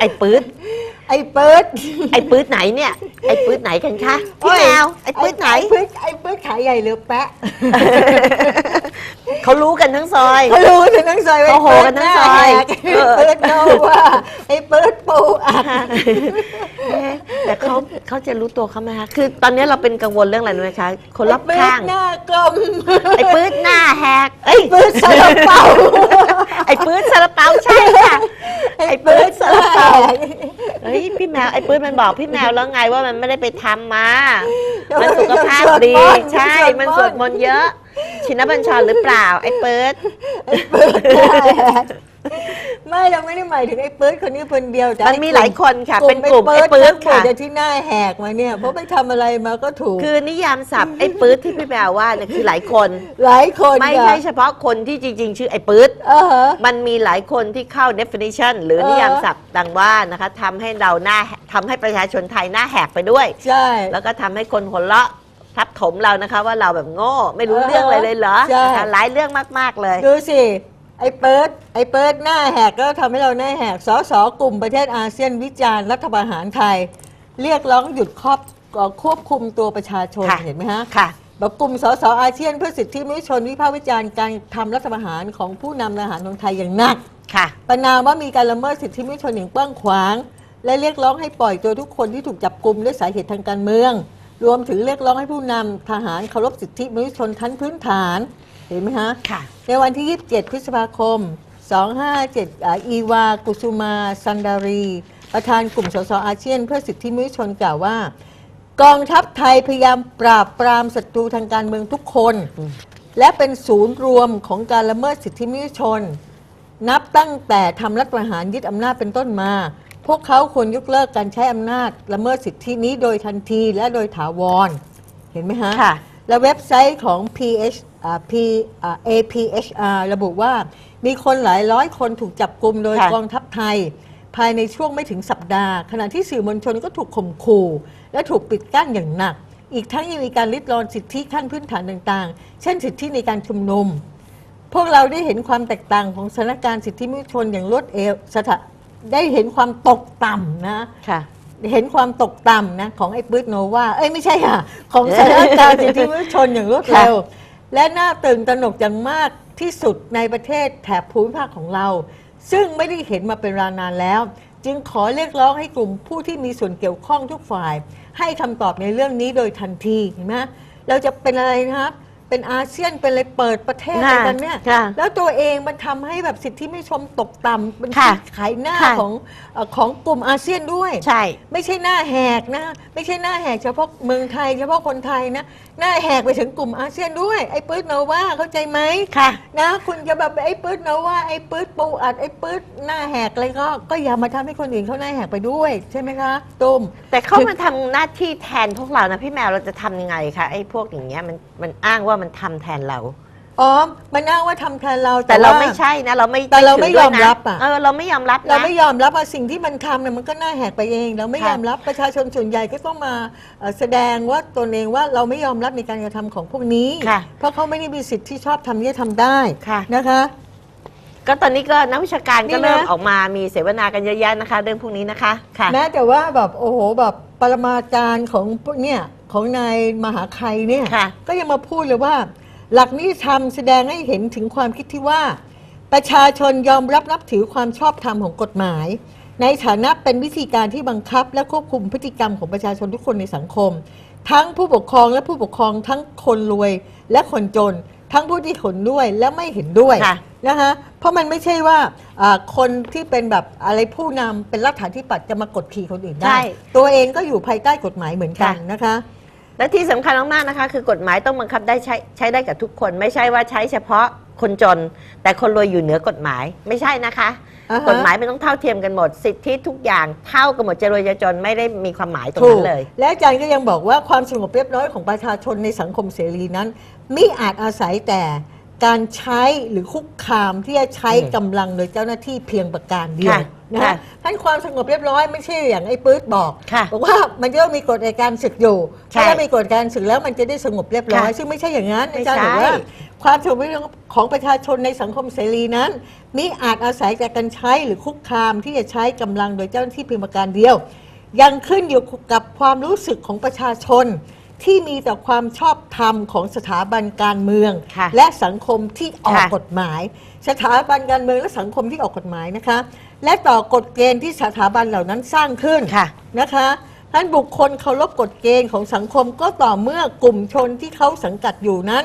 ปื๊ดไอ้ปื๊ดไอ้เปิดไอ้ปื๊ดไหนเนี่ย ไอ้ปื๊ดไหนกันคะพี่แมวไอ้ปื๊ดไหน ไอ้ปืดไอ้ปืดขายใหญ่หรือแปะ เขารู้กันทั้งซอย เขารู้ถึงทั้งซอยว่าเขาโหกันทั้งซอยไอ้เปิดโนว่าไอ้เปิดปูอัดเอ๊ะแต่เขาเขาจะรู้ตัวเขาไหมคะ คือตอนนี้เราเป็นกังวลเรื่องอะไรรู้ไหมคะ คนรอบข้างไอ้ปืดหน้ากลม ไอ้ปื๊ดหน้าแหกเอ้ยปืดซาลาเปาไอ้ปื๊ดซาลาเปาใช่ค่ะ ไอ้ปื๊ดซาลาเปาเฮ้ยพี่แมวไอ้ปื๊ดมันบอกพี่แมวแล้วไงว่ามันไม่ได้ไปทำมา มันสุขภาพดี ใช่ มันสวดมนต์เยอะชินบัญชรหรือเปล่า ไอ้ปื๊ดไม่เราไม่ได้หมายถึงไอ้ปืดคนนี้คนเดียวแต่มันมีหลายคนค่ะ เป็นกลุ่มไอ้ไอ้ปื๊ปืดดค่ะค่ะที่หน้าแหกมาเนี่ยเพราะไปทำอะไรมาก็ถูก คือนิยามศัพท์ไอ้ปื๊ดที่พี่แมวว่าเนี่ยคือหลายคน หลายคนไม่ใช่เฉพาะคนที่จริง ๆ ชื่อไอ้ปื๊ดเออฮะมันมีหลายคนที่เข้า definition หรือเออนิยามศัพท์ดังว่านะคะทำให้เราหน้าทำให้ประชาชนไทยหน้าแหกไปด้วยใช่แล้วก็ทำให้คนหัวเราะ ทับถมเรานะคะ ว่าเราแบบโง่ไม่รู้เรื่องอะไรเลยเหรอใช่ นะคะหลายเรื่องมากๆเลย ดูสิ ไอ้เปิดไอ้เปิดหน้าแหกก็ทำให้เราหน้าแหกสสกลุ่มประเทศอาเซียนวิจารณ์รัฐประหารไทย เรียกร้องหยุดครอบเอ่อควบคุมตัวประชาชนค่ะ เห็นไหมฮะ ค่ะ แบบกลุ่มสสอาเซียนเพื่อสิทธิมนุษยชนวิพากษ์วิจารณ์การทำรัฐประหารของผู้นำทหารของไทยอย่างหนัก ค่ะ ประนามว่ามีการละเมิดสิทธิมนุษยชนอย่างกว้างขวาง และเรียกร้องให้ปล่อยตัวทุกคนที่ถูกจับกลุมด้วยสาเหตุทางการเมือง รวมถึงเรียกร้องให้ผู้นำทหารเคารพสิทธิมนุษยชนทั้นพื้นฐาน เห็นไหมฮะ ค่ะ ในวันที่ 27 พฤษภาคม 257อ่าอีวา กุสุมา ซันดารี ประธานกลุ่มสสอาเซียน เพื่อสิทธิมนุษยชนกล่าวว่า กองทัพไทยพยายามปราบปรามศัตรูทางการเมืองทุกคนอืมและเป็นศูนย์รวมของการละเมิดสิทธิมนุษยชน นับตั้งแต่ทำรัฐประหารยึดอำนาจเป็นต้นมา พวกเขาควรยกเลิกการใช้อำนาจละเมิดสิทธินี้โดยทันทีและโดยถาวร เห็นไหมฮะ ค่ะ และเว็บไซต์ของ PH อ่า P อ่า APHR ระบุว่า มีคนหลายร้อยคนถูกจับกลุมโดยค่ะ กองทัพไทย ภายในช่วงไม่ถึงสัปดาห์ ขณะที่สื่อมวลชนก็ถูกข่มขู่ และถูกปิดกั้นอย่างหนัก อีกทั้งยังมีการลิดรอนสิทธิขั้นพื้นฐานต่างๆ เช่นสิทธิในการชุมนุม พวกเราได้เห็นความแตกต่างของสถานการณ์สิทธิมนุษยชนอย่างรวดเร็วสถา ได้เห็นความตกต่ำนะ ค่ะ เห็นความตกต่ำนะ ของไอ้ปื๊ดโนวาเอ้ยไม่ใช่ค่ะ ของสถานการณ์สิทธิมนุษยชนอย่างรวดเร็ว และน่าตื่นตระหนกอย่างมากที่สุดในประเทศแถบภูมิภาคของเรา ซึ่งไม่ได้เห็นมาเป็นเวลานานแล้ว จึงขอเรียกร้องให้กลุ่มผู้ที่มีส่วนเกี่ยวข้องทุกฝ่าย ให้คำตอบในเรื่องนี้โดยทันทีเห็นไหมเราจะเป็นอะไรนะครับ เป็นอาเซียนเป็นอะไรเปิดประเทศอะไรกันเนี่ยค่ะแล้วตัวเองมันทำให้แบบสิทธิมนุษยชนตกต่ำเป็นค่ะที่ขายหน้าค่ะ ของเอ่อของกลุ่มอาเซียนด้วย ใช่ ไม่ใช่หน้าแหกนะ ไม่ใช่หน้าแหกเฉพาะเมืองไทยเฉพาะคนไทยนะ หน้าแหกไปถึงกลุ่มอาเซียนด้วย ไอ้ปื๊ดโนวาเข้าใจไหมค่ะ นะ คุณจะแบบไอ้ปื๊ดโนวาไอ้ปื๊ดปูอัดไอ้ปื๊ดหน้าแหกอะไรก็ก็อย่ามาทำให้คนอื่นเขาหน้าแหกไปด้วย ใช่ไหมคะตุ้ม แต่เขามาทำหน้าที่แทนพวกเรานะพี่แมวเราจะทำยังไงคะไอ้พวกอย่างเงี้ยมันมันอ้างว่ามันทำแทนเรา อ๋อมันอ้างว่าทำแทนเราแต่เราว่ ไม่ใช่นะเราไม่แต่เราไม่ถืด้วยอมรับอะ เออเราไม่ยอมรับเรานะ ไม่ยอมรับว่าสิ่งที่มันทำเนี่ยมันก็หน้าแหกไปเอง เราไม่ค่ะ ยอมรับประชาชนส่วนใหญ่ก็ต้องมาเอ่อแสดงว่าตนเองว่าเราไม่ยอมรับในการกระทำของพวกนี้ ค่ะ เพราะเขาไม่ได้มีสิทธิ์ที่ชอบทำที่จะทำได้ค่ะ นะคะ ก็ตอนนี้ก็นักวิชาการนี่ก็นะเริ่มออกมามีเสวนากันเยอะแยะนะคะ เรื่องพวกนี้นะคะค่ะ แม้แต่ว่าแบบโอ้โหแบบปรมาจารย์ของพวกเนี่ย ของนายมหาใครเนี่ยค่ะ ก็ยังมาพูดเลยว่า หลักนิติธรรมแสดงให้เห็นถึงความคิดที่ว่า ประชาชนยอมรับนับถือความชอบธรรมของกฎหมาย ในฐานะเป็นวิธีการที่บังคับ และควบคุมพฤติกรรมของประชาชนทุกคนในสังคม ทั้งผู้ปกครองและผู้ปกครองทั้งคนรวยและคนจน ทั้งผู้ที่เห็นด้วยและไม่เห็นด้วยค่ะ นะคะเพราะมันไม่ใช่ว่าอ่าคนที่เป็นแบบอะไรผู้นำเป็นรัฐาธิปัตย์จะมากดขี่คนอื่นใช่ได้ตัวเองก็อยู่ภายใต้กฎหมายเหมือนกันค่ะ นะคะ และที่สำคัญมากๆนะคะ คือกฎหมายต้องบังคับได้ใช้ใช้ได้กับทุกคน ไม่ใช่ว่าใช้เฉพาะคนจน แต่คนรวยอยู่เหนือกฎหมายไม่ใช่นะคะอ่าฮะกฎหมายมันต้องเท่าเทียมกันหมด สิทธิทุกอย่างเท่ากันหมดจะรวยจะจนไม่ได้มีความหมายตรงถูนั้กนเลย และอาจารย์ก็ยังบอกว่าความสงบเรียบร้อยของประชาชนในสังคมเสรีนั้นมิอาจอาศัยแต่ การใช้หรือคุกคามที่จะใช้อืมกำลังโดยเจ้าหน้าที่เพียงประการเดียวค่ะนะค่ะท่านความสงบเรียบร้อยไม่ใช่อย่างไอ้ปื๊ดบอกค่ะบอกว่ามันจะต้องมีกฎอัยการศึกอยู่ใช่ถ้ามีกฎอัยการศึกแล้วมันจะได้สงบเรียบร้อย ค่ะซึ่งไม่ใช่อย่างนั้นไม่อาจารย์ใช่บอกว่า ความสงบเรียบร้อยของประชาชนในสังคมเสรีนั้นมิอาจอาศัยจากการใช้หรือคุกคามที่จะใช้กำลังโดยเจ้าหน้าที่เพียงประการเดียว ยังขึ้นอยู่กับความรู้สึกของประชาชน ที่มีต่อความชอบธรรมของสถาบันการเมือง ค่ะและสังคมที่ออกค่ะ กฎหมาย สถาบันการเมืองและสังคมที่ออกกฎหมายนะคะ และต่อกฎเกณฑ์ที่สถาบันเหล่านั้นสร้างขึ้น ค่ะ นะคะท่านบุคคลเคารพกฎเกณฑ์ของสังคมก็ต่อเมื่อกลุ่มชนที่เขาสังกัดอยู่นั้น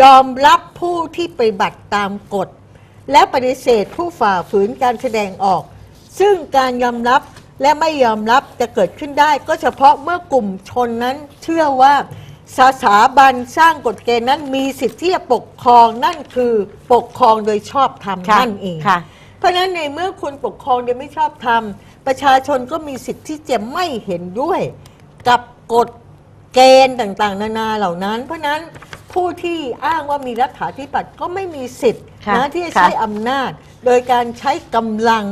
ยอมรับผู้ที่ปฏิบัติตามกฎ และปฏิเสธผู้ฝ่าฝืนการแสดงออก ซึ่งการยอมรับ และไม่ยอมรับจะเกิดขึ้นได้ ก็เฉพาะเมื่อกลุ่มชนนั้นเชื่อว่าสถาบันสร้างกฎเกณฑ์นั้นมีสิทธิ์ที่จะปกครองนั่นคือปกครองโดยชอบธรรมค่ะนั่นเอง ค่ะ เพราะฉะนั้นในเมื่อคุณปกครองโดยไม่ชอบธรรมประชาชนก็มีสิทธิ์ที่จะไม่เห็นด้วยกับกฎเกณฑ์ต่างๆ นานาเหล่านั้น เพราะฉะนั้นผู้ที่อ้างว่ามีรัฐาธิปัตย์ก็ไม่มีสิทธิ์ค่ะนะที่จะค่ะใช้อำนาจ โดยการใช้กำลัง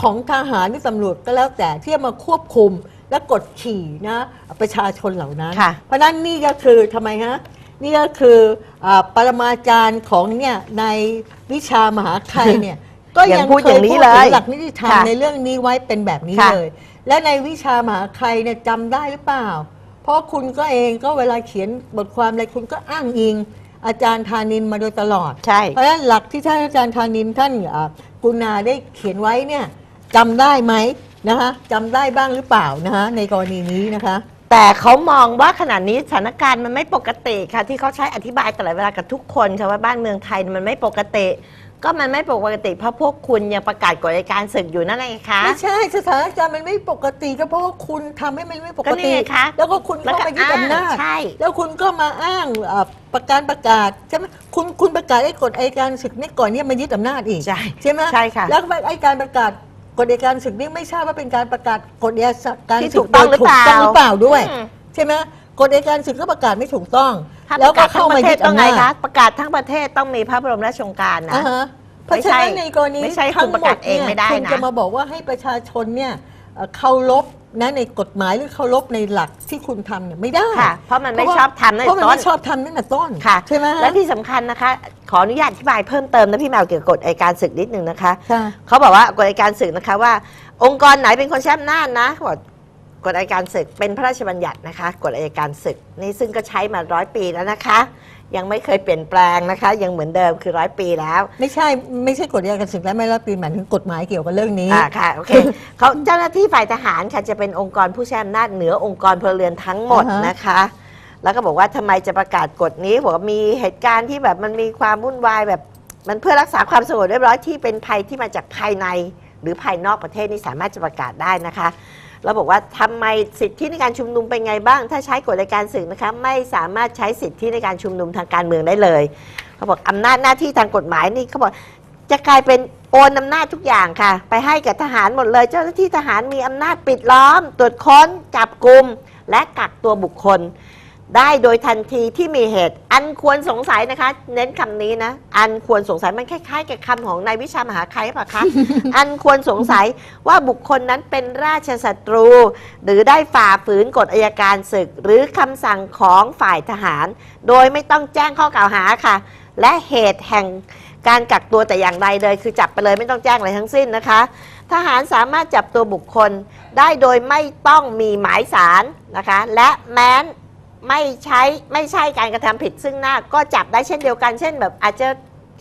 ของทหารหรือตำรวจก็แล้วแต่ที่จะมาควบคุมและกดขี่นะประชาชนเหล่านั้น ค่ะ เพราะฉะนั้นนี่ก็คือทำไมฮะนี่ก็คืออาปรมาจารย์ของเนี่ยในวิชามหาไคยเนี่ย ก็ยัยังงพูดเคอยย่างนี้พูดเลถึยงหลักนิติธรรมค่ะในเรื่องนี้ไว้เป็นแบบนี้ค่ะ เลย และในวิชามหาไคยเนี่ยจำได้หรือเปล่า เพราะคุณก็เองก็เวลาเขียนบทความอะไรคุณก็อ้างอิง อาจารย์ธานินมาโดยตลอด ใช่ เพราะฉะนั้นหลักที่ท่านอาจารย์ธานินท่านอ่ากุณาได้เขียนไว้เนี่ย จำได้ไหมนะคะจำได้บ้างหรือเปล่านะคะในกรณีนี้นะคะ แต่เขามองว่าขณะนี้สถานการณ์มันไม่ปกติค่ะที่เขาใช้อธิบายตลอดเวลากับทุกคนค่ะว่าบ้านเมืองไทยมันไม่ปกติ ก็มันไม่ปกติเพราะพวกคุณยังประกาศกฎอัยการศึกอยู่นั่นเองคะ ไม่ใช่สถานการณ์มันไม่ปกติก็เพราะว่าคุณทำให้มันไม่ปกก็นี่ติไงคะแล้วก็คุณแล้วเข้าก็มายึดอำนาจอ้างใช่ แล้วคุณก็มาอ้างเอ่อประการประกาศใช่ไหมคุณคุณประกาศไอ้กฎอัยการศึกนี่ก่อนเนี่ยมายึดอำนาจอีกใช่ใช่ไหมใช่ค่ะ แล้วไอ้การประกาศ กฎอัยการศึกนี่ไม่ใช่ว่าเป็นการประกาศกฎอัยการที่ศึถูกกโดต้องยหรือถูเปกล่าต้องหรือเปล่าด้วย อืมใช่ไหมกฎอัยการศึกก็ประกาศไม่ถูกต้อง ถ้าปแล้วระก็กาศทั้เข้างปมาระเทยึศดต้องอำไงนาจคะประกาศทั้งประเทศต้องมีพระบรมราชโองการนะ อ่าฮะเพราะฉะนั้นในกรณีไม่ใช่ทั้งคุณประกาศเองไม่ได้คุณนะจะมาบอกว่าให้ประชาชนเนี่ยเอ่อเคารพ นะในกฎหมายหรือเคารพในหลักที่คุณทำเนี่ยไม่ได้ค่ะ เพราะมันไม่เพราะว่าชอบทำนั่นเพราะมันต้น ไม่ชอบทำตั้งแต่ต้นค่ะใช่ไหมฮะและที่สำคัญนะคะ ขออนุญาตอธิบายเพิ่มเติมนะพี่แมวเกี่ยวกับกฎอัยการศึกนิดนึงนะคะ ค่ะ เขาบอกว่ากฎอัยการศึกนะคะว่า องค์กรไหนเป็นคนใช้อำนาจนะเขาบอกกฎอัยการศึกเป็นพระราชบัญญัตินะคะกฎอัยการศึกนี่ซึ่งก็ใช้มาร้อยปีแล้วนะคะ ยังไม่เคยเปลี่ยนแปลงนะคะ ยังเหมือนเดิมคือร้อยปีแล้ว ไม่ใช่ไม่ใช่กฎอัยการศึกและไม่รับปีหมายถึงกฎหมายเกี่ยวกับเรื่องนี้อ่าค่ะโอเคเขาเจ้าหน้าที่ฝ่ายทหารค่ะจะเป็นองค์กรผู้ใช้อำนาจเหนือองค์กรพลเรือนทั้งหมดอ่าฮะนะคะ แล้วก็บอกว่าทำไมจะประกาศกฎนี้บอกว่ามีเหตุการณ์ที่แบบมันมีความวุ่นวายแบบมันเพื่อรักษาความสงบเรียบร้อยที่เป็นภัยที่มาจากภายในหรือภายนอกประเทศนี่สามารถจะประกาศได้นะคะ เราบอกว่าทำไมสิทธิในการชุมนุมเป็นไงบ้าง ถ้าใช้กฎรายการสื่อนะคะไม่สามารถใช้สิทธิในการชุมนุมทางการเมืองได้เลยเขาบอกอำนาจหน้าที่ทางกฎหมายนี่เขาบอกจะกลายเป็นโอนอำนาจทุกอย่างค่ะ ไปให้กับทหารหมดเลย เจ้าหน้าที่ทหารมีอำนาจปิดล้อม ตรวจค้นจับกลุ่มและกักตัวบุคคล ได้โดยทันทีที่มีเหตุ อันควรสงสัยนะคะ เน้นคำนี้นะ อันควรสงสัยมันคล้ายๆ กับคำของนายวิชามหาใครหรือเปล่าคะ อันควรสงสัยว่าบุคคลนั้นเป็นราชศัตรู หรือได้ฝ่าฝืนกฎอัยการศึก หรือคำสั่งของฝ่ายทหาร โดยไม่ต้องแจ้งข้อกล่าวหาค่ะ และเหตุแห่งการกักตัวแต่อย่างใดเลย คือจับไปเลยไม่ต้องแจ้งอะไรทั้งสิ้นนะคะ ทหารสามารถจับตัวบุคคลได้โดยไม่ต้องมีหมายสารนะคะ และแม้น ไม่ใช้ไม่ใช่การกระทำผิดซึ่งหน้าก็จับได้เช่นเดียวกันเช่นแบบอาจจะ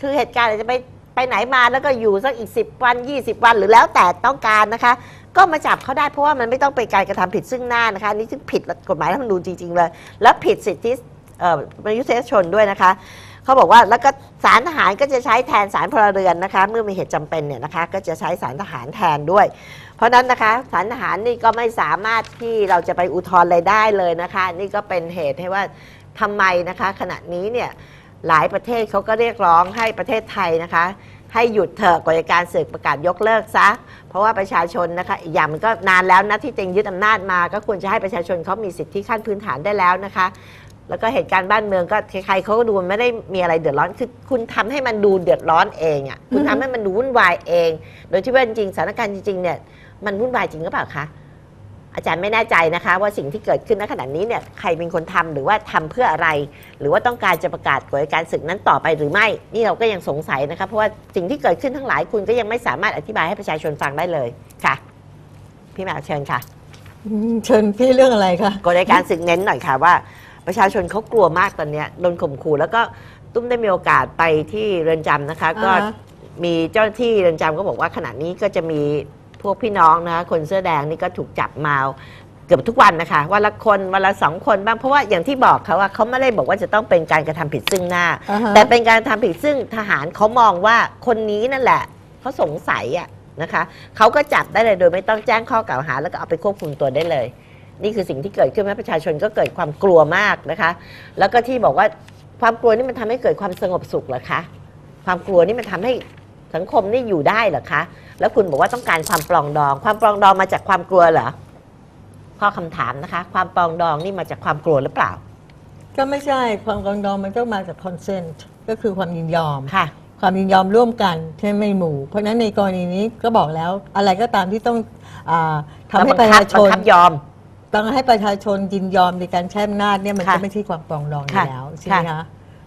คือเหตุการณ์อาจจะไปไปไหนมาแล้วก็อยู่สักอีก 10 วัน 20 วันหรือแล้วแต่ต้องการนะคะ ก็มาจับเขาได้เพราะว่ามันไม่ต้องเป็นการกระทำผิดซึ่งหน้านะคะอันนี่ซึ่งผิดกฎหมายรัฐธรรมนูญจริง ๆ เลย แล้วผิดสิทธิเอ่อมนุษยชนด้วยนะคะเขาบอกว่าแล้วก็สารทหารก็จะใช้แทนสารพลเรือนนะคะ เมื่อมีเหตุจำเป็นเนี่ยนะคะ ก็จะใช้สารทหารแทนด้วย ราะนั้นนะคะสารทหารนี่ก็ไม่สามารถที่เราจะไปอุทธรณ์อะไรได้เลยนะคะ นี่ก็เป็นเหตุให้ว่าทำไมนะคะ ขณะนี้เนี่ยหลายประเทศเขาก็เรียกร้องให้ประเทศไทยนะคะ ให้หยุดเถอะกฎการศึกประกาศยกเลิกซะ เพราะว่าประชาชนนะคะอีกอย่างมันก็นานแล้วนะที่เต็งยึดอำนาจมา ก็ควรจะให้ประชาชนเขามีสิทธิขั้นพื้นฐานได้แล้วนะคะแล้วก็เหตุการณ์บ้านเมืองก็ใครๆเขาก็ดูไม่ได้มีอะไรเดือดร้อน คือคุณทำให้มันดูเดือดร้อนเองอะคุณอือฮึทำให้มันดูวุ่นวายเอง โดยที่ว่าจริงสถานการณ์จริงๆเนี่ย มันวุ่นวายจริงหรือเปล่าคะอาจารย์ไม่แน่ใจนะคะ ว่าสิ่งที่เกิดขึ้นณขณะนี้เนี่ยใครเป็นคนทำหรือว่าทำเพื่ออะไร หรือว่าต้องการจะประกาศกฎอัยการศึกนั้นต่อไปหรือไม่ นี่เราก็ยังสงสัยนะคะเพราะว่าสิ่งที่เกิดขึ้นทั้งหลายคุณก็ยังไม่สามารถอธิบายให้ประชาชนฟังได้เลยค่ะ พี่แมวเชิญค่ะอืมเชิญพี่เรื่องอะไรคะกฎอัยการศึกเน้นหน่อยค่ะว่า ประชาชนเขากลัวมากตอนเนี้ยโดนข่มขู่แล้วก็ตุ้มได้มีโอกาสไปที่เรือนจำนะคะ ก็อ่าฮะมีเจ้าหน้าที่เรือนจำก็บอกว่าขณะนี้ก็จะมี พวกพี่น้องนะคะคนเสื้อแดงนี่ก็ถูกจับมาเกือบทุกวันนะคะวันละคนวันละสองคนบ้างเพราะว่าอย่างที่บอกเขาว่าเขาไม่ได้บอกว่าจะต้องเป็นการกระทำผิดซึ่งหน้า อ่าฮะ แต่เป็นการทำผิดซึ่งทหารเขามองว่าคนนี้นั่นแหละเขาสงสัยอะนะคะเขาก็จับได้เลยโดยไม่ต้องแจ้งข้อกล่าวหา แล้วก็เอาไปควบคุมตัวได้เลย นี่คือสิ่งที่เกิดขึ้นแม้ประชาชนก็เกิดความกลัวมากนะคะ แล้วก็ที่บอกว่าความกลัวนี่มันทำให้เกิดความสงบสุขเหรอคะ ความกลัวนี่มันทำให้ สังคมนี่อยู่ได้เหรอคะ แล้วคุณบอกว่าต้องการความปลองดอง ความปลองดองมาจากความกลัวเหรอข้อคำถามนะคะ ความปลองดองนี่มาจากความกลัวหรือเปล่า ก็ไม่ใช่ความกองดองมันก็มาจาก consent ก็คือความยินยอมค่ะ ความยินยอมร่วมกันใช่ไหมหมู่ เพราะฉะนั้นในกรณีนี้ก็บอกแล้วอะไรก็ตามที่ต้องอาทำให้แล้วประบังคัชาบชบังนคับยอมต้องให้ประชาชนยินยอมในการใช้อำนาจเนี่ยมันค่ะก็ไม่ใช่ความปรองดองอยู่ค่ะแล้วใช่ไหมคะ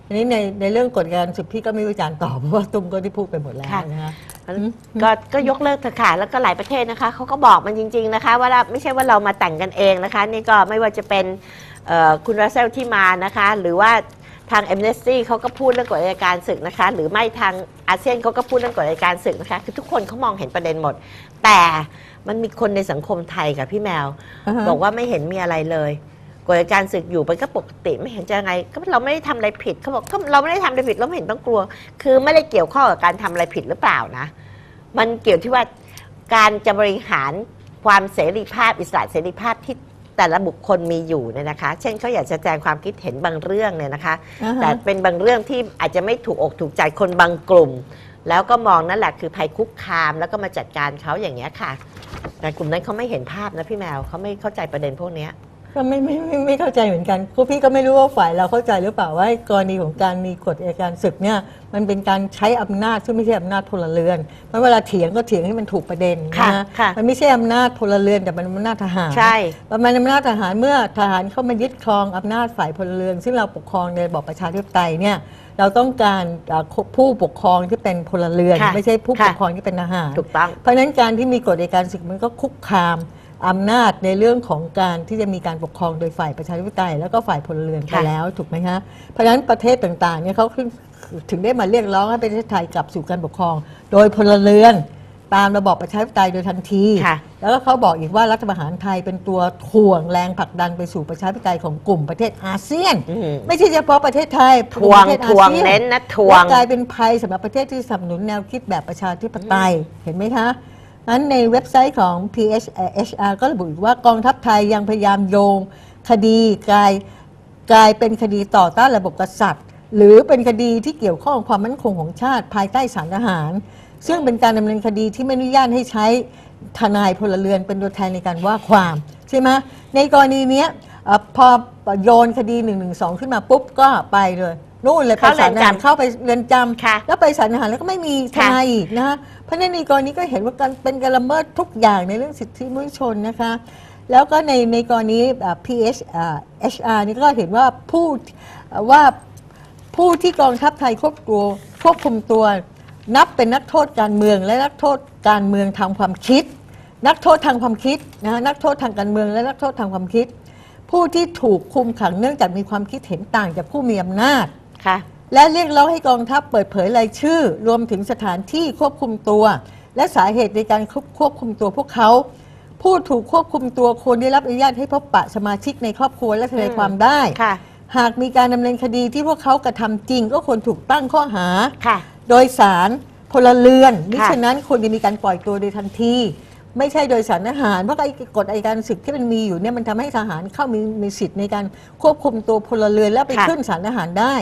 ทีนี้ในในเรื่องกฎการศึกพี่ก็ไม่วิจารณ์ต่อเพราะว่าตุ้มก็ได้พูดไปหมดแล้วค่ะ นะคะก็ก็ยกเลิกเถอะค่ะแล้วก็หลายประเทศนะคะเขาก็บอกมันจริง ๆนะคะ ว่าเราไม่ใช่ว่าเรามาแต่งกันเองนะคะ นี่ก็ไม่ว่าจะเป็นเอ่อคุณรัสเซลที่มานะคะ หรือว่าทาง a อ n เนสตี้เขาก็พูดเรื่องกฎอัยการศึกนะคะ หรือไม่ทางอาเซียนเขาก็พูดเรื่องกฎอัยการศึกนะคะ คือทุกคนเขามองเห็นประเด็นหมด แต่มันมีคนในสังคมไทยกับพี่แมว อ่าฮะ บอกว่าไม่เห็นมีอะไรเลย กฎอัยการศึกอยู่มันก็ปกติไม่เห็นจะยังไงก็เราไม่ได้ทำอะไรผิดเขาบอกก็เราไม่ได้ทำอะไรผิดเราไม่เห็นต้องกลัว คือไม่ได้เกี่ยวข้องกับการทำอะไรผิดหรือเปล่านะ มันเกี่ยวที่ว่าการจะบริหารความเสรีภาพอิสระเสรีภาพที่แต่ละบุคคลมีอยู่เนี่ยนะคะ เช่นเขาอยากจะแสดงความคิดเห็นบางเรื่องเนี่ยนะคะ อ่าฮะ แต่เป็นบางเรื่องที่อาจจะไม่ถูกอกถูกใจคนบางกลุ่ม แล้วก็มองนั่นแหละคือภัยคุกคามแล้วก็มาจัดการเขาอย่างเงี้ยค่ะ แต่กลุ่มนั้นเขาไม่เห็นภาพนะพี่แมวเขาไม่เข้าใจประเด็นพวกเนี้ย ก็ไม่ไม่ไม่ไม่เข้าใจเหมือนกันครูพี่ก็ไม่รู้ว่าฝ่ายเราเข้าใจหรือเปล่าว่ากรณีของการมีกฎอัยการศึกเนี่ยมันเป็นการใช้อำนาจซึ่งไม่ใช่อำนาจพลเรือนเพราะเวลาเถียงก็เถียงให้มันถูกประเด็นค่ะนะค่ะมันไม่ใช่อำนาจพลเรือนแต่มันอำนาจทหารใช่ ประมาณอำนาจทหารเมื่อทหารเข้ามายึดครองอำนาจฝ่ายพลเรือน ซึ่งเราปกครองในระบอบประชาธิปไตยเนี่ยเราต้องการเอ่อผู้ปกครองที่เป็นพลเรือน ค่ะไม่ใช่ผู้ค่ะปกครองที่เป็นทหาร ถูกต้อง เพราะฉะนั้นการที่มีกฎอัยการศึกมันก็คุกคาม อำนาจในเรื่องของการที่จะมีการปกครองโดยฝ่ายประชาธิปไตยแล้วก็ฝ่ายพลเรือนไปค่ะ แล้วถูกไหมคะเพราะฉะนั้นประเทศต่างๆเนี่ยเขาขึ้นถึงได้มาเรียกร้องให้ประเทศไทยกลับสู่การปกครอง โดยพลเรือนตามระบอบประชาธิปไตยโดยทันที ค่ะ แล้วก็เขาบอกอีกว่ารัฐประหารไทยเป็นตัวถ่วงแรงผลักดันไปสู่ประชาธิปไตยของกลุ่มประเทศอาเซียน อืม ไม่ใช่เฉพาะประเทศไทยทวงประเทศทวงอาซีย เน้นนะทวและงกลายเป็นภัยสำหรับประเทศที่สนับสนุนแนวคิดแบบประชาธิปไตยเห็นไหมคะ นั้นในเว็บไซต์ของ PHR ก็ระบุอีกว่ากองทัพไทยยังพยายามโยงคดีกลายกลายเป็นคดีต่อต้านระบบกษัตริย์ หรือเป็นคดีที่เกี่ยวข้องกับความมั่นคงของชาติภายใต้สารทหาร ซึ่งเป็นการดำเนินคดีที่ไม่อนุญาตให้ใช้ทนายพลเรือนเป็นตัวแทนในการว่าความใช่ไหมในกรณีเนี้ยเอ่อพอโยนคดี1นึขึ้นมาปุ๊บก็ไปเลยนู่นเลยไปเข้าเรืศาอลนทหารจำเข้าไปเรือนจำค่ะแล้วไปศาลทหารแล้วก็ไม่มีทค่ะนายอีกนะฮะเพ ราะฉะนั้นในกรณีก็เห็นว่าการเป็นการละเมิดทุกอย่างในเรื่องสิทธิมนุษยชนนะคะ แล้วก็ในในกรณีอ่า PH อ่า HR นี่ก็เห็นว่าผู้ว่าผู้ที่กองทัพไทยควบตัวควบคุมตัว นับเป็นนักโทษการเมือง และนักโทษการเมืองทางความคิด นักโทษทางความคิดนะฮะนักโทษทางการเมืองและนักโทษทางความคิด ผู้ที่ถูกคุมขังเนื่องจากมีความคิดเห็นต่างจากผู้มีอำนาจค่ะ และเรียกร้องให้กองทัพเปิดเผยรายชื่อ รวมถึงสถานที่ควบคุมตัว และสาเหตุในการควบคุมตัวพวกเขา ผู้ถูกควบคุมตัวควรได้รับอนุญาตให้พบปะสมาชิกในครอบครัวและทนายความได้ ค่ะ หากมีการดำเนินคดีที่พวกเขากระทำจริง ก็ควรถูกตั้งข้อหา ค่ะ โดยสารพลเรือนมิค่ะฉะนั้นควรจะมีการปล่อยตัวโดยทันที ไม่ใช่โดยสารทหารเพราะไอ้กฎอัยการศึกที่มันมีอยู่เนี่ยมันทำให้ทหารเข้ามีมีสิทธิ์ในการควบคุมตัวพลเรือนแล้วไปค่ะ ขึ้นสารทหารได้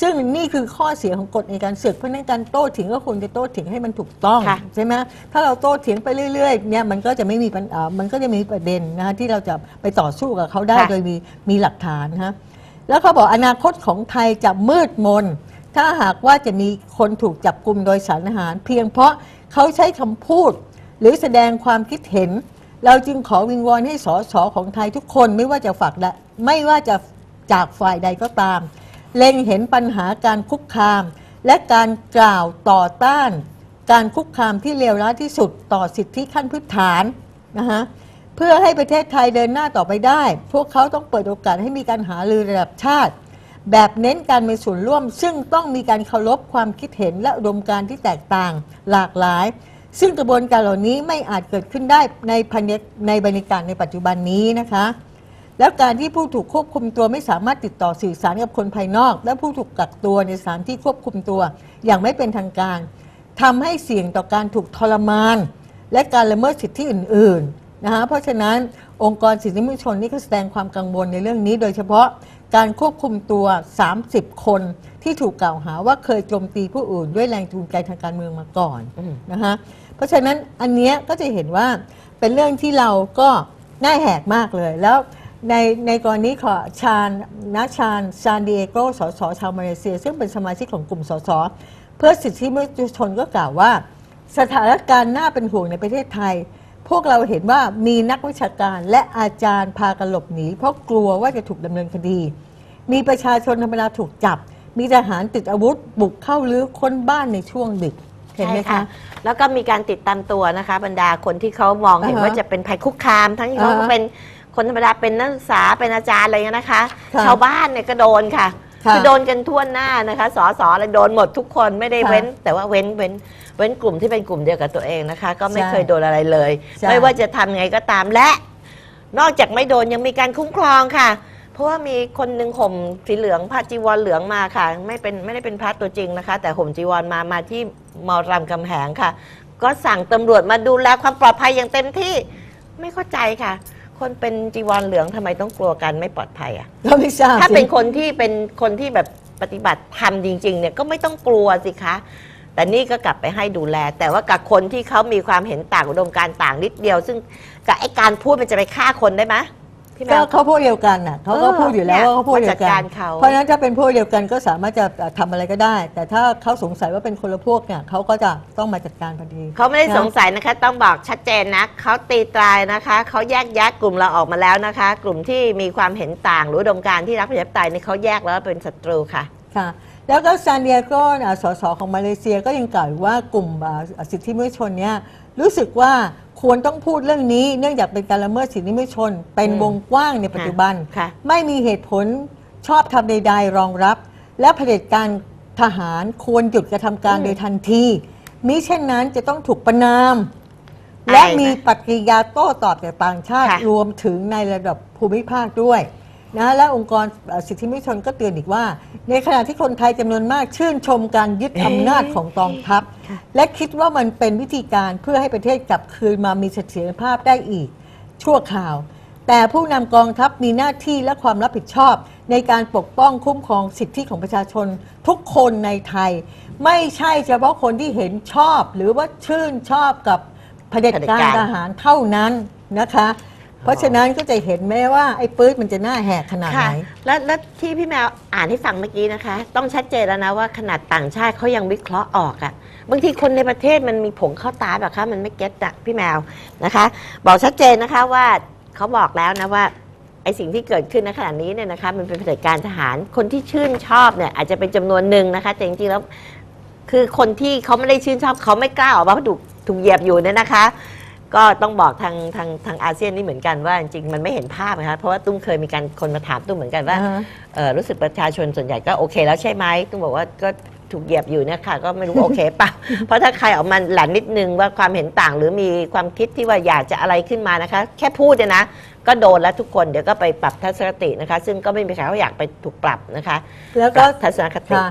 ซึ่งนี่คือข้อเสียของกฎอัยการศึกเพราะฉะนั้นการโต้เถียงก็ควรจะโต้เถียงให้มันถูกต้องค่ะใช่ไหมถ้าเราโต้เถียงไปเรื่อยๆเนี่ยมันก็จะไม่มีปัญหามันก็จะมีประเด็นนะฮะที่เราจะไปต่อสู้กับเขาได้ค่ะ โดยมีมีหลักฐานนะฮะแล้วเขาบอกอนาคตของไทยจะมืดมน ถ้าหากว่าจะมีคนถูกจับกลุ่มโดยสารอาหาร เพียงเพราะเขาใช้คำพูด หรือแสดงความคิดเห็น เราจึงขอวิงวอนให้สสของไทยทุกคนไม่ว่าจะฝักใดไม่ว่าจะจากฝ่ายใดก็ตาม เล็งเห็นปัญหาการคุกคาม และการกล่าวต่อต้าน การคุกคามที่เลวร้ายที่สุดต่อสิทธิขั้นพื้นฐานนะฮะเพื่อให้ประเทศไทยเดินหน้าต่อไปได้ พวกเขาต้องเปิดโอกาสให้มีการหารือระดับชาติ แบบเน้นการมีส่วนร่วม ซึ่งต้องมีการเคารพความคิดเห็นและอุดมการที่แตกต่างหลากหลาย ซึ่งกระบวนการเหล่านี้ไม่อาจเกิดขึ้นได้ในภายในในบรรยากาศในปัจจุบันนี้นะคะ แล้วการที่ผู้ถูกควบคุมตัวไม่สามารถติดต่อสื่อสารกับคนภายนอก และผู้ถูกกักตัวในสถานที่ควบคุมตัว อย่างไม่เป็นทางการทำให้เสี่ยงต่อการถูกทรมาน และการละเมิดสิทธิอื่นๆนะคะเพราะฉะนั้นองค์กรสิทธิมนุษยชนนี่ก็แสดงความกังวลในเรื่องนี้ โดยเฉพาะการควบคุมตัว 30 คนที่ถูกกล่าวหาว่าเคยโจมตีผู้อื่น ด้วยแรงจูงใจทางการเมืองมาก่อนอนะคะเพราะฉะนั้นอันเนี้ยก็จะเห็นว่าเป็นเรื่องที่เราก็น่าแหกมากเลยแล้ว ในในกรณีของชาญนาชาญซานดิเอโกสสชาวมาเลเซีย ซึ่งเป็นสมาชิกของกลุ่มสสเพื่อสิทธิมนุษยชนก็กล่าวว่า สถานการณ์น่าเป็นห่วงในประเทศไทย พวกเราเห็นว่ามีนักวิชาการและอาจารย์พากันหลบหนี เพราะกลัวว่าจะถูกดำเนินคดี มีประชาชนธรรมดาถูกจับ มีทหารติดอาวุธ บุกเข้าลื้อค้นบ้านในช่วงดึกเห็นไหมใช่คะแล้วก็มีการติดตามตัวนะคะ บรรดาคนที่เขามองเห็นอ่าฮะว่าจะเป็นภัยคุกคาม ทั้งที่เขาอ่าฮะเป็น คนธรรมดาเป็นนักศึกษาเป็นอาจารย์อะไรเงี้ยนะคะ ค่ะชาวบ้านเนี่ยก็โดนค่ะค่ะคือโดนกันทั่วหน้านะคะสอสออะไรโดนหมดทุกคนไม่ได้ค่ะเว้น แต่ว่าเว้นเว้นเว้นกลุ่มที่เป็นกลุ่มเดียวกับตัวเองนะคะ ก็ไม่ใช่เคยโดนอะไรเลย ใช่ ไม่ว่าจะทำไงก็ตามและ นอกจากไม่โดนยังมีการคุ้มครองค่ะ เพราะว่ามีคนหนึ่งห่มสีเหลืองผ้าจีวรเหลืองมาค่ะ ไม่เป็นไม่ได้เป็นพระตัวจริงนะคะ แต่ห่มจีวรมามาที่มอรามคำแหงค่ะ ก็สั่งตำรวจมาดูแลความปลอดภัยอย่างเต็มที่ไม่เข้าใจค่ะ คนเป็นจีวรเหลืองทำไมต้องกลัวกันไม่ปลอดภัยอะ ก็ไม่ทราบถ้าเป็นสิคนที่เป็นคนที่แบบปฏิบัติธรรมจริง ๆ เนี่ยก็ไม่ต้องกลัวสิคะ แต่นี่ก็กลับไปให้ดูแล แต่ว่ากับคนที่เขามีความเห็นต่างอุดมการณ์ต่างนิดเดียว ซึ่งกับไอการพูดมันจะไปฆ่าคนได้ไหม พี่แมก็วเขาพวกเดียวกันน่ะเขาก็เออพูดอยู่แล้วเนี่ยว่าเขาพวกเดียวมาจัดกักานรเขา เพราะฉะนั้นถ้าเป็นพวกเดียวกันก็สามารถจะทำอะไรก็ได้ แต่ถ้าเขาสงสัยว่าเป็นคนละพวกเนี่ยเขาก็จะต้องมาจัดการพอดี เขาไม่ได้นะสงสัยนะคะ ต้องบอกชัดเจนนะเขาตีตรายนะคะเขาแยกแยะกลุ่มเราออกมาแล้วนะคะ กลุ่มที่มีความเห็นต่างหรืออุดมการณ์ที่รักประชาธิปไตยนี่เขาแยกแล้วว่าเป็นศัตรูค่ะ ค่ะแล้วก็ซานเดียโกนะสสของมาเลเซียก็ยังกล่าวอีกว่ากลุ่มอ่าสิทธิมนุษยชนเนี่ยรู้สึกว่า ควรต้องพูดเรื่องนี้เนื่องจากเป็นการละเมิดสิทธิมนุษยชน เป็นอืมวงกว้างในปัจจุบัน ค่ะ ไม่มีเหตุผลชอบทำใดๆรองรับ และเผด็จการทหารควรหยุดกระทำการอืมโดยทันทีมิเช่นนั้นจะต้องถูกประนามใช่และนะมีปฏิกิริยาโต้ตอบจากต่างชาติ ค่ะ รวมถึงในระดับภูมิภาคด้วย นะและองค์กรเอ่อสิทธิมนุษยชนก็เตือนอีกว่า ในขณะที่คนไทยจำนวนมากชื่นชมการยึดอำนาจของกองทัพค่ะและคิดว่ามันเป็นวิธีการเพื่อให้ประเทศกลับคืนมามีเสถียรภาพได้อีก ชั่วคราว แต่ผู้นำกองทัพมีหน้าที่และความรับผิดชอบ ในการปกป้องคุ้มครองสิทธิของประชาชน ทุกคนในไทย ไม่ใช่เฉพาะคนที่เห็นชอบ หรือว่าชื่นชอบกับเผด็จเผด็จการการทหารเท่านั้นนะคะ เพราะฉะนั้นก็จะเห็นแม้ว่าไอ้ปื๊ดมันจะหน้าแหกขนาดไหน แล้วแล้วที่พี่แมวอ่านให้ฟังเมื่อกี้นะคะ ต้องชัดเจนแล้วนะว่าขนาดต่างชาติเขายังวิเคราะห์ออกอะ่ะบางทีคนในประเทศมันมีผงเข้าตาแบบคะมันไม่เก็ตอะพี่แมวนะคะ บอกชัดเจนนะคะว่าเขาบอกแล้วนะว่าไอสิ่งที่เกิดขึ้นในขณะนี้เนี่ยนะคะมันเป็นเผด็จการทหารคนที่ชื่นชอบเนี่ยอาจจะเป็นจำนวนหนึ่งนะคะ แต่จริงๆแล้วคือคนที่เขาไม่ได้ชื่นชอบเขาไม่กล้าออกมาเพราะถูกถูกเหยียบอยู่เนี่ยนะคะ ก็ต้องบอกทางทางทางอาเซียนนี่เหมือนกันว่าจริงๆมันไม่เห็นภาพนะคะเพราะว่าตุ้มเคยมีการคนมาถามตุ้มเหมือนกันว่าอ่าฮะเอ่อรู้สึกประชาชนส่วนใหญ่ก็โอเคแล้วใช่ไหมตุ้มบอกว่าก็ถูกเหยียบอยู่เนี่ยค่ะก็ไม่รู้ว่าโอเคเปล่าเพราะถ้าใครออกมาหลั่นนิดนึงว่าความเห็นต่าง หรือมีความคิดที่ว่าอยากจะอะไรขึ้นมานะคะ แค่พูดเนี่ยนะ ก็โดนแล้วทุกคนเดี๋ยวก็ไปปรับทัศนคตินะคะ ซึ่งก็ไม่มีใครเขาอยากไปถูกปรับนะคะแล้วปก็รับทัศนคติค่ะ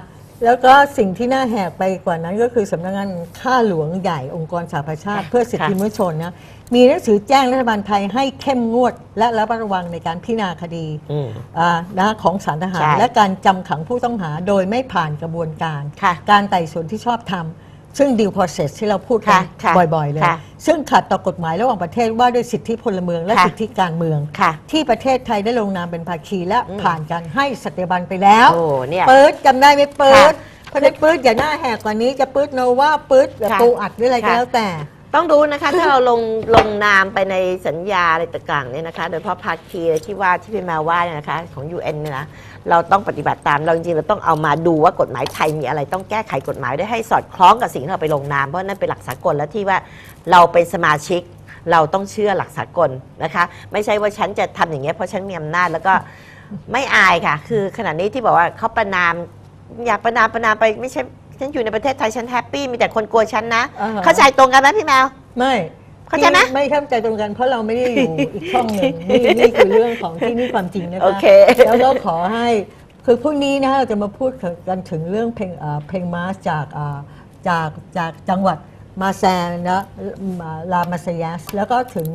แล้วก็สิ่งที่น่าแหกไปกว่านั้นก็คือสำนักงานข้าหลวงใหญ่องค์กรสหประชาติค่ะเพื่อสิทธิค่ะมนุษยชนนะมีหนังสือแจ้งรัฐบาลไทยให้เข้มงวด และระมัดระวังในการพิจารณาคดีอืม อ่านะของสารทหาร ใช่และการจำขังผู้ต้องหาโดยไม่ผ่านกระบวนการ ค่ะ การไต่สวนที่ชอบทำ ซึ่ง due process ที่เราพูดกัค่ะนค่ะบ่อยๆ เลย ค่ะซึ่งขัดต่อกฎหมายระหว่างประเทศว่าด้วยสิทธิพลเมืองและค่ะ สิทธิการเมือง ค่ะ ที่ประเทศไทยได้ลงนามเป็นภาคีและอืม ผ่านการให้สเตบันไปแล้ว โอ้เนี่ย เปิดจำได้ไหมเปิค่ะดเพราะฉะนั้นปื๊ดอย่าหน้าแหกกว่านี้จะปื๊ดโนว่าปื๊ดแบบค่ะปูอัดหรืออะไรก็ค่ะ แล้วแต่ ต้องดูนะคะถ้าเราลงลงนามไปในสัญญาอะไรต่างๆเนี่ยนะคะ โดยเฉพาะภาคีที่ว่าที่พี่แมวว่าเนี่ยนะคะของ UN เนี่ยนะเราต้องปฏิบัติตามเราจริงๆเราต้องเอามาดูว่ากฎหมายไทยมีอะไรต้องแก้ไขกฎหมายได้ให้สอดคล้องกับสิ่งที่เราไปลงนามเพราะนั่นเป็นหลักสากลแล้วที่ว่าเราเป็นสมาชิก เราต้องเชื่อหลักสากลนะคะ ไม่ใช่ว่าฉันจะทำอย่างเงี้ยเพราะฉันมีอำนาจแล้วก็ไม่อายค่ะ คือขณะนี้ที่บอกว่าเขาประนามอยากประนามประนามไปไม่ใช่ ฉันอยู่ในประเทศไทยฉันแฮปปี้มีแต่คนกลัวฉันนะ อ่าฮะ เข้าใจตรงกันไหมพี่แมว ไม่เข้าใจไหม ที่ไม่เข้าใจตรงกันเพราะเราไม่ได้อยู่อีกช่องหนึ่งนี่นี่คือเรื่องของที่นี่ความจริงนะคะโอเค แล้วก็ขอให้คือพรุ่งนี้นะคะเราจะมาพูดกันถึงเรื่องเพลงเอ่อเพลงมาสจากอ่าจากจากจังหวัดมาแซนนะมาลามาสยัสแล้วก็ถึง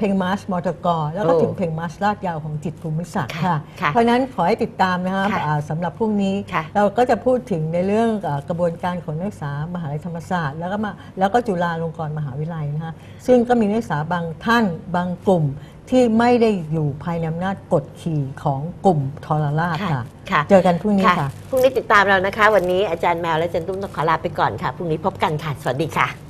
เพลงมาสมอเตอร์กอแล้วก็โอ้ถึงเพลงมาสลาดยาวของจิตรภูมิศักดิ์ค่ะค่ะค่ะเพราะฉะนั้นขอให้ติดตามนะคะค่ะอ่าสำหรับพรุ่งนี้ค่ะเราก็จะพูดถึงในเรื่องเอ่อกระบวนการของนักศึกษามหาวิทยาลัยธรรมศาสตร์ แล้วก็มาแล้วก็จุฬาลงกรณ์มหาวิทยาลัยนะคะซึ่งก็มีนักศึกษาบางท่านบางกลุ่มที่ไม่ได้อยู่ภายในอำนาจกดขี่ของกลุ่มทรราชค่ะค่ะเจอกันพรุ่งนี้ค่ะ พรุ่งนี้ติดตามเรานะคะ วันนี้อาจารย์แมวและอาจารย์ตุ้มต้องขอลาไปก่อนค่ะ พรุ่งนี้พบกันค่ะ สวัสดีค่ะ